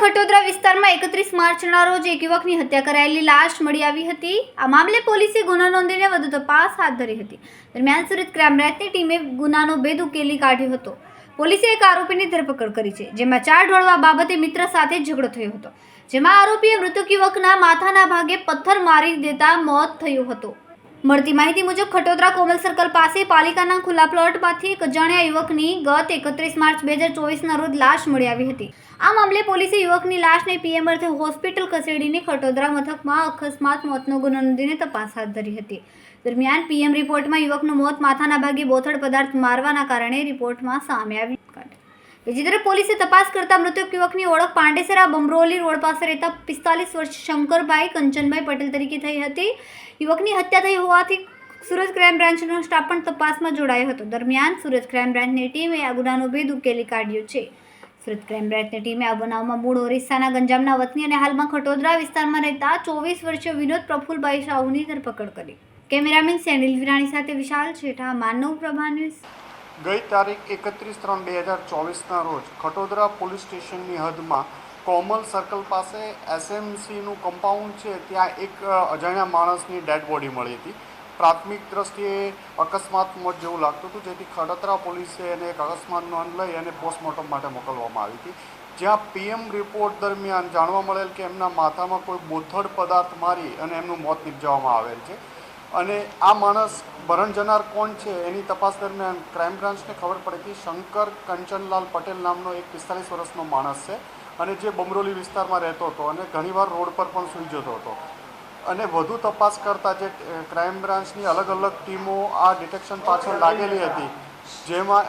ખટોદરા વિસ્તારમાં એકત્રીસ માર્ચના રોજ એક યુવકની હત્યા કરાયેલી લાશ મળી આવી હતી. આ મામલે પોલીસે ગુનો નોંધીને વધુ તપાસ હાથ ધરી હતી. દરમિયાન સુરત ક્રાઇમ બ્રાન્ચની ટીમે ગુનાનો ભેદ ઉકેલી કાઢ્યો હતો. પોલીસે એક આરોપીની ધરપકડ કરી છે, જેમાં ચાર ઢોળવા બાબતે મિત્ર સાથે ઝઘડો થયો હતો, જેમાં આરોપીએ મૃતક યુવકના માથાના ભાગે પથ્થર મારી દેતા મોત થયું હતું. મળતી માહિતી મુજબ ખટોદરા કોમલ સર્કલ પાસે પાલિકાના ખુલ્લા પ્લોટમાંથી એક અજાણ્યા યુવકની ગત એકત્રીસ માર્ચ બે હજાર ચોવીસના રોજ લાશ મળી આવી હતી. આ મામલે પોલીસે યુવકની લાશને પીએમ અર્થે હોસ્પિટલ ખસેડીને ખટોદરા મથકમાં અકસ્માત મોતનો ગુનો નોંધીને તપાસ હાથ ધરી હતી. દરમિયાન પીએમ રિપોર્ટમાં યુવકનું મોત માથાના ભાગે બોથડ પદાર્થ મારવાના કારણે રિપોર્ટમાં સામે આવ્યું તરફ પોલીસે તપાસ કરતા મૃતક યુવકની ઓળખ પાંડેસરા બમરોલી રોડ પાસે રહેતા પિસ્તાલીસ વર્ષ શંકરભાઈ કંચનભાઈ પટેલ તરીકે થઈ હતી. યુવકની હત્યા થઈ હોવાથી સુરત ક્રાઇમ બ્રાન્ચનો સ્ટાફ પણ તપાસમાં જોડાયો હતો. દરમિયાન સુરત ક્રાઇમ બ્રાન્ચની ટીમે આ ગુનાનો ભેદ ઉકેલી કાઢ્યો છે. સુરત ક્રાઇમ બ્રાન્ચની ટીમે આ બનાવમાં મૂળ ઓરિસ્સાના ગંજામના વતની અને હાલમાં ખટોદરા વિસ્તારમાં રહેતા ચોવીસ વર્ષીય વિનોદ પ્રફુલભાઈ સાહુની ધરપકડ કરી. કેમેરામેન સેનિલ વિરાણી સાથે વિશાલ છેઠા, માનવ પ્રભા ન્યૂઝ ગઈ તારીખ એકત્રીસ ત્રણ બે હજાર ચોવીસના રોજ ખટોદરા પોલીસ સ્ટેશનની હદમાં કોમલ સર્કલ પાસે એસએમસીનું કમ્પાઉન્ડ છે, ત્યાં એક અજાણ્યા માણસની ડેડ બોડી મળી હતી. પ્રાથમિક દ્રષ્ટિએ અકસ્માત મોત જેવું લાગતું હતું, જેથી ખડોદરા પોલીસે એને એક અકસ્માત નોંધ લઈ અને પોસ્ટમોર્ટમ માટે મોકલવામાં આવી હતી. જ્યાં પીએમ રિપોર્ટ દરમિયાન જાણવા મળેલ કે એમના માથામાં કોઈ બોથડ પદાર્થ મારી અને એમનું મોત નિપજાવવામાં આવેલ છે. અને આ માણસ ભરણ જનાર કોણ છે એની તપાસ દરમિયાન ક્રાઇમ બ્રાન્ચને ખબર પડી કે શંકર કંચનલાલ પટેલ નામનો એક પિસ્તાલીસ વર્ષનો માણસ છે અને જે બમરોલી વિસ્તારમાં રહેતો હતો અને ઘણીવાર રોડ પર પણ સૂઈ જતો હતો. અને વધુ તપાસ કરતાં જે ક્રાઇમ બ્રાન્ચની અલગ અલગ ટીમો આ ડિટેક્શન પાછળ લાગેલી હતી, જેમાં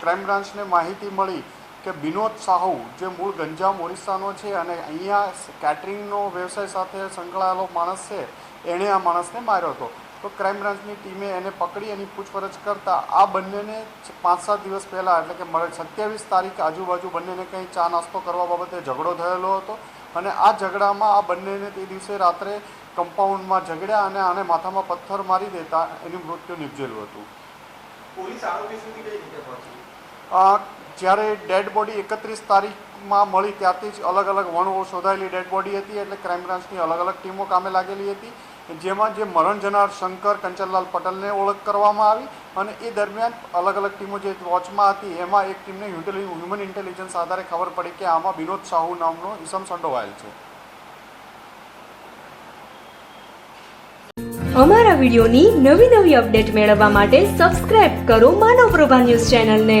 ક્રાઇમ બ્રાન્ચને માહિતી મળી કે વિનોદ સાહુ જે મૂળ ગંજામ ઓરિસ્સાનો છે અને અહીંયા કેટરિંગનો વ્યવસાય સાથે સંકળાયેલો માણસ છે એણે આ માણસને માર્યો હતો. તો ક્રાઇમ બ્રાન્ચની ટીમે એને પકડી એની પૂછપરછ કરતાં આ બંનેને પાંચ સાત દિવસ પહેલાં એટલે કે મળે સત્યાવીસ તારીખ આજુબાજુ બંનેને કંઈ ચા નાસ્તો કરવા બાબતે ઝઘડો થયેલો હતો અને આ ઝઘડામાં આ બંનેને તે દિવસે રાત્રે કમ્પાઉન્ડમાં ઝઘડ્યા અને આને માથામાં પથ્થર મારી દેતા એનું મૃત્યુ નિપજેલું હતું. પોલીસ આરોપી સુધી કઈ રીતે પહોંચી? જ્યારે ડેડ બોડી એકત્રીસ તારીખમાં મળી ત્યારથી જ અલગ અલગ વણ શોધાયેલી ડેડ બોડી હતી એટલે ક્રાઇમ બ્રાન્ચની અલગ અલગ ટીમો કામે લાગેલી હતી. જેમાં જે મરણ જનાર શંકર કંચનલાલ પટેલને ઓળખ કરવામાં આવી અને એ દરમિયાન અલગ અલગ ટીમો જે વોચમાં હતી, એમાં એક ટીમને હ્યુમન ઇન્ટેલિજન્સ આધારે ખબર પડી કે આમાં વિનોદ સાહુ નામનો ઈસમ સંડોવાયેલ છે. અમારા વિડીયોની નવી નવી અપડેટ મેળવવા માટે સબસ્ક્રાઇબ કરો માનવ પ્રભા ન્યૂઝ ચેનલને.